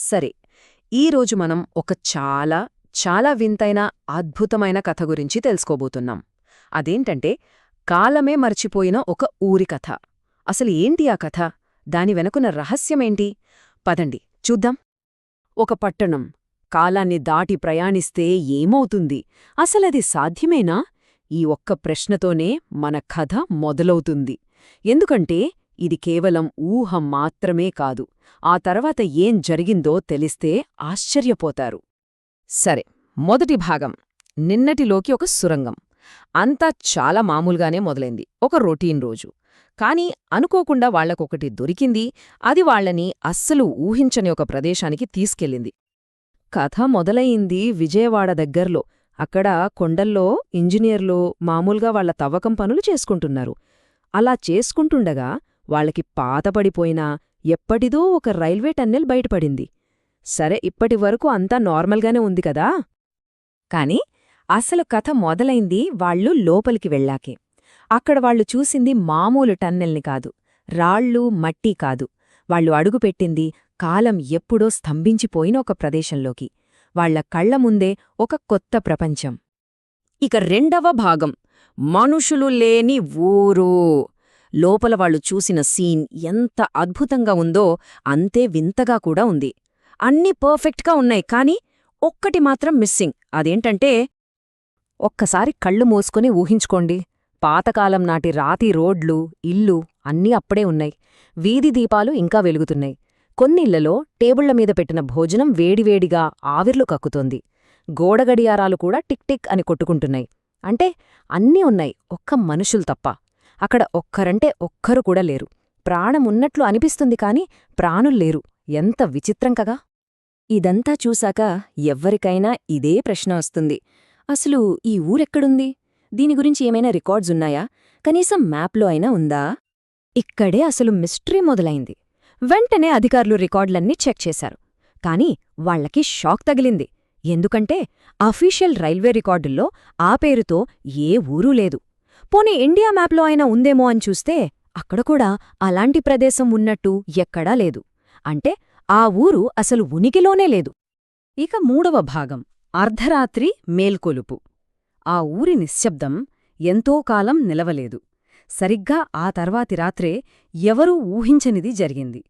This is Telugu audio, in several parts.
సరే ఈరోజు మనం ఒక చాలా చాలా వింతైన అద్భుతమైన కథ గురించి తెలుసుకోబోతున్నాం. అదేంటంటే కాలమే మర్చిపోయిన ఒక ఊరి కథ. అసలు ఏంటి ఆ కథ? దాని వెనుకున్న రహస్యమేంటి? పదండి చూద్దాం. ఒక పట్టణం కాలాన్ని దాటి ప్రయాణిస్తే ఏమవుతుంది? అసలది సాధ్యమేనా? ఈ ఒక్క ప్రశ్నతోనే మన కథ మొదలవుతుంది. ఎందుకంటే ఇది కేవలం ఊహ మాత్రమే కాదు. ఆ తర్వాత ఏం జరిగిందో తెలిస్తే ఆశ్చర్యపోతారు. సరే మొదటి భాగం. నిన్నటిలోకి ఒక సురంగం. అంతా చాలా మామూలుగానే మొదలైంది. ఒక రొటీన్ రోజు. కాని అనుకోకుండా వాళ్ళకొకటి దొరికింది. అది వాళ్ళని అస్సలు ఊహించని ఒక ప్రదేశానికి తీసుకెళ్ళింది. కథ మొదలయింది విజయవాడ దగ్గర్లో. అక్కడ కొండల్లో ఇంజనీర్లు మామూలుగా వాళ్ళ తవ్వకం పనులు చేసుకుంటున్నారు. అలా చేసుకుంటుండగా వాళ్ళకి పాతపడిపోయిన ఎప్పటిదో ఒక రైల్వే టన్నెల్ బయటపడింది. సరే ఇప్పటివరకు అంతా నార్మల్గానే ఉంది కదా? కాని అసలు కథ మొదలైంది వాళ్ళు లోపలికి వెళ్ళాకే. అక్కడ వాళ్ళు చూసింది మామూలు టన్నెల్ని కాదు రాళ్ళు మట్టి కాదు. వాళ్ళు అడుగుపెట్టింది కాలం ఎప్పుడో స్తంభించిపోయిన ఒక ప్రదేశంలోకి. వాళ్ళ కళ్ళ ముందే ఒక కొత్త ప్రపంచం. ఇక రెండవ భాగం. మనుషులు లేని ఊరు. లోపల వాళ్ళు చూసిన సీన్ ఎంత అద్భుతంగా ఉందో అంతే వింతగా కూడా ఉంది. అన్నీ పర్ఫెక్ట్గా ఉన్నాయి కాని ఒక్కటి మాత్రం మిస్సింగ్. అదేంటంటే ఒక్కసారి కళ్ళు మూసుకొని ఊహించుకోండి. పాతకాలం నాటి రాతి రోడ్లు ఇల్లు అన్నీ అప్పుడే ఉన్నాయి. వీధి దీపాలు ఇంకా వెలుగుతున్నాయి. కొన్నిళ్ళలో టేబుళ్ళ మీద పెట్టిన భోజనం వేడివేడిగా ఆవిర్లు కక్కుతోంది. గోడగడియారాలు కూడా టిక్ టిక్ అని కొట్టుకుంటున్నాయి. అంటే అన్నీ ఉన్నాయి ఒక్క మనుషులు తప్ప. అక్కడ ఒక్కరంటే ఒక్కరు కూడా లేరు. ప్రాణమున్నట్లు అనిపిస్తుంది కాని ప్రాణుల్లేరు ఎంత విచిత్రం కగా ఇదంతా చూశాక ఎవ్వరికైనా ఇదే ప్రశ్న వస్తుంది. అసలు ఈ ఊరెక్కడుంది? దీని గురించి ఏమైనా రికార్డ్స్ ఉన్నాయా? కనీసం మ్యాప్లో అయినా ఉందా? ఇక్కడే అసలు మిస్టరీ మొదలైంది. వెంటనే అధికారులు రికార్డులన్నీ చెక్ చేశారు. కాని వాళ్ళకి షాక్ తగిలింది. ఎందుకంటే అఫీషియల్ రైల్వే రికార్డుల్లో ఆ పేరుతో ఏ ఊరూ లేదు. పోనీ ఇండియా మ్యాప్లో అయినా ఉందేమో అని చూస్తే అక్కడ కూడా అలాంటి ప్రదేశం ఉన్నట్టు ఎక్కడా లేదు. అంటే ఆ ఊరు అసలు ఉనికిలోనే లేదు. ఇక మూడవ భాగం అర్ధరాత్రి మేల్కొలుపు. ఆ ఊరి నిశ్శబ్దం ఎంతో కాలం నిలవలేదు. సరిగ్గా ఆ తర్వాతి రాత్రే ఎవరూ ఊహించనిది జరిగింది.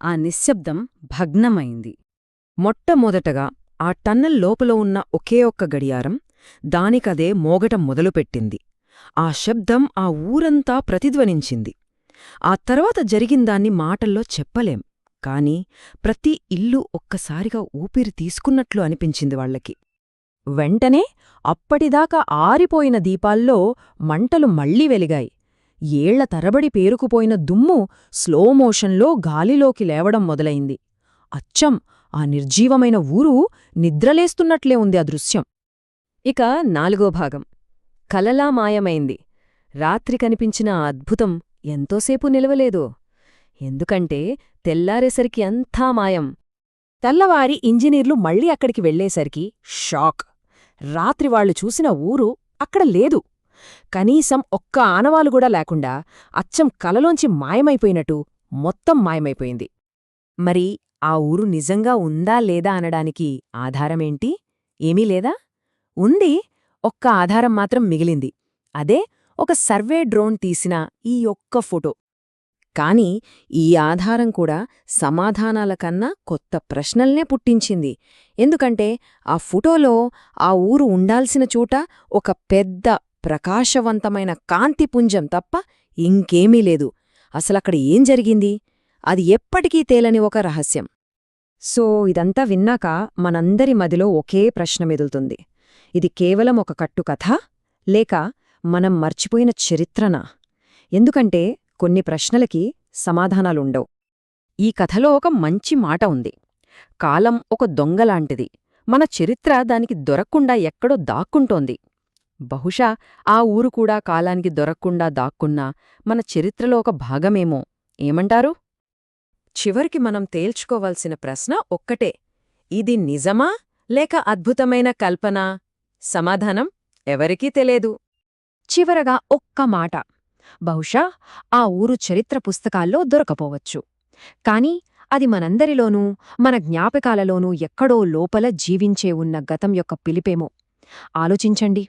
ఆ నిశ్శబ్దం భగ్నమైంది. మొట్టమొదటగా ఆ టన్నల్ లోపల ఉన్న ఒకే ఒక్క గడియారం దానికదే మోగటం మొదలుపెట్టింది. ఆ శబ్దం ఆ ఊరంతా ప్రతిధ్వనించింది. ఆ తర్వాత జరిగిందాన్ని మాటల్లో చెప్పలేం. కాని ప్రతి ఇల్లు ఒక్కసారిగా ఊపిరి తీసుకున్నట్లు అనిపించింది వాళ్ళకి వెంటనే అప్పటిదాకా ఆరిపోయిన దీపాల్లో మంటలు మళ్ళీ వెలిగాయి. ఏళ్ళ తరబడి పేరుకుపోయిన దుమ్ము స్లోమోషన్లో గాలిలోకి లేవడం మొదలైంది. అచ్చం! ఆ నిర్జీవమైన ఊరు నిద్రలేస్తున్నట్లే ఉంది ఆ దృశ్యం. ఇక నాలుగో భాగం. కలలా మాయమైంది. రాత్రి కనిపించిన అద్భుతం ఎంతోసేపు నిలవలేదు. ఎందుకంటే తెల్లారేసరికి అంతా మాయం. తెల్లవారి ఇంజనీర్లు మళ్ళీ అక్కడికి వెళ్ళేసరికి షాక్. రాత్రి వాళ్ళు చూసిన ఊరు అక్కడ లేదు. కనీసం ఒక్క ఆనవాలుగూడా లేకుండా అచ్చం కలలోంచి మాయమైపోయినట్టు మొత్తం మాయమైపోయింది. మరి ఆ ఊరు నిజంగా ఉందా లేదా అనడానికి ఆధారమేంటి? ఏమీ లేదా? ఉంది. ఒక్క ఆధారం మాత్రం మిగిలింది. అదే ఒక సర్వే డ్రోన్ తీసిన ఈ ఒక్క ఫోటో. కాని ఈ ఆధారం కూడా సమాధానాల కన్నా కొత్త ప్రశ్నల్నే పుట్టించింది. ఎందుకంటే ఆ ఫోటోలో ఆ ఊరు ఉండాల్సిన చోట ఒక పెద్ద ప్రకాశవంతమైన కాంతిపుంజం తప్ప ఇంకేమీ లేదు. అసలక్కడ ఏం జరిగింది? అది ఎప్పటికీ తేలని ఒక రహస్యం. సో ఇదంతా విన్నాక మనందరి మదిలో ఒకే ప్రశ్న మెదులుతుంది ఇది కేవలం ఒక కట్టుకథ? లేక మనం మర్చిపోయిన చరిత్రనా? ఎందుకంటే కొన్ని ప్రశ్నలకి సమాధానాలుండవు. ఈ కథలో ఒక మంచి మాట ఉంది. కాలం ఒక దొంగలాంటిది. మన చరిత్ర దానికి దొరక్కుండా ఎక్కడో దాక్కుంటోంది. బహుశా ఆ ఊరు కూడా కాలానికి దొరక్కుండా దాక్కున్నా మన చరిత్రలో ఒక భాగమేమో. ఏమంటారు? చివరికి మనం తేల్చుకోవాల్సిన ప్రశ్న ఒక్కటే. ఇది నిజమా? లేక అద్భుతమైన కల్పనా? సమాధానం ఎవరికీ తెలియదు. చివరగా ఒక్క మాట. బహుశా ఆ ఊరు చరిత్ర పుస్తకాల్లో దొరకపోవచ్చు. కాని అది మనందరిలోనూ మన జ్ఞాపకాలలోనూ ఎక్కడో లోపల జీవించే ఉన్న గతం యొక్క పిలిపేమో. ఆలోచించండి.